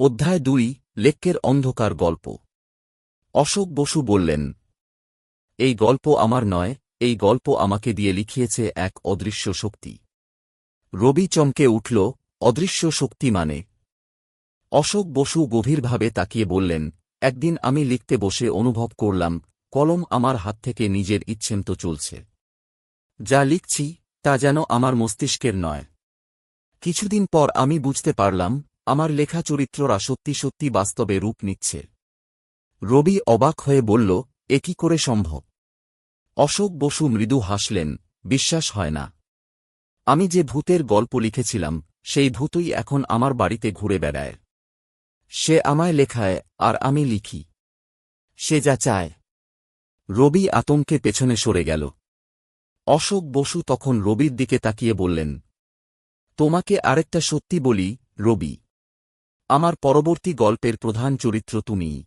অধ্যায় দুই লেক্কের অন্ধকার গল্প। অশোক বসু বললেন, এই গল্প আমার নয়, এই গল্প আমাকে দিয়ে লিখিয়েছে এক অদৃশ্য শক্তি। রবি চমকে উঠল, অদৃশ্য শক্তি মানে? অশোক বসু গভীরভাবে তাকিয়ে বললেন, একদিন আমি লিখতে বসে অনুভব করলাম, কলম আমার হাত থেকে নিজের ইচ্ছেমতো চলছে। যা লিখছি, তা যেন আমার মস্তিষ্কের নয়। কিছুদিন পর আমি বুঝতে পারলাম আমার লেখা চরিত্ররা সত্যি সত্যি বাস্তবে রূপ নিচ্ছে। রবি অবাক হয়ে বলল, এ কি করে সম্ভব? অশোক বসু মৃদু হাসলেন, বিশ্বাস হয় না। আমি যে ভূতের গল্প লিখেছিলাম, সেই ভূতই এখন আমার বাড়িতে ঘুরে বেড়ায়। সে আমায় লেখায়, আর আমি লিখি। সে যা চায়। রবি আতঙ্কে পেছনে সরে গেল। অশোক বসু তখন রবির দিকে তাকিয়ে বললেন, তোমাকে আরেকটা সত্যি বলি, রবি। আমার পরবর্তী গল্পের প্রধান চরিত্র তুমিই